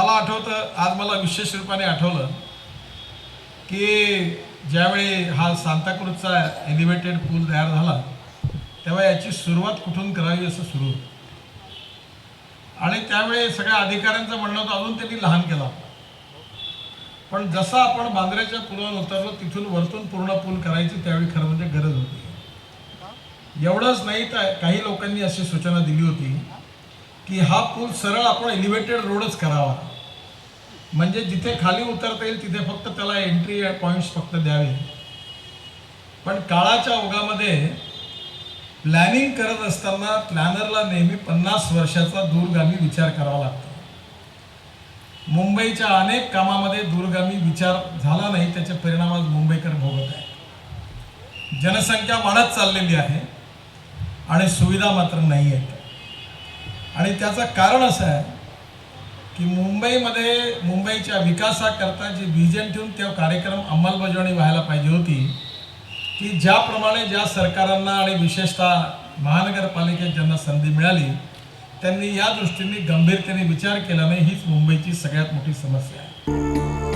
मला आठवतं आज मला विशेष रूपाने आठवलं की ज्यावेळी हा सांताक्रूजचा एलिव्हेटेड पूल तयार झाला तेव्हा याची सुरुवात कुठून करावी असं सुरू होतं. आणि त्यावेळी सगळ्या अधिकाऱ्यांचं म्हणणं होतं अजून त्यांनी लहान केला. पण जसं आपण बांद्र्याच्या पुलावर उतरलो तिथून वरतून पूर्ण पूल करायची त्यावेळी खरं म्हणजे गरज होती. एवढंच नाही तर काही लोकांनी अशी सूचना दिली होती की हा पूल सरळ आपण एलिव्हेटेड रोडच करावा. म्हणजे जिथे खाली उतरता येईल तिथे फक्त त्याला एंट्री पॉईंट्स फक्त द्यावे. पण काळाच्या ओघामध्ये प्लॅनिंग करत असताना प्लॅनरला नेहमी पन्नास वर्षाचा दूरगामी विचार करावा लागतो. मुंबईच्या अनेक कामामध्ये दूरगामी विचार झाला नाही त्याचे परिणाम आज मुंबईकर भोगत आहे जनसंख्या वाढत चाललेली आहे आणि सुविधा मात्र नाही आहेत. आणि त्याचं कारण असं आहे की मुंबईमध्ये मुंबईच्या विकासाकरता जी व्हिजन ठेवून त्या कार्यक्रम अंमलबजावणी व्हायला पाहिजे होती की ज्याप्रमाणे ज्या सरकारांना आणि विशेषतः महानगरपालिकेत ज्यांना संधी मिळाली त्यांनी या दृष्टीने गंभीरतेने विचार केला नाही हीच मुंबईची सगळ्यात मोठी समस्या आहे.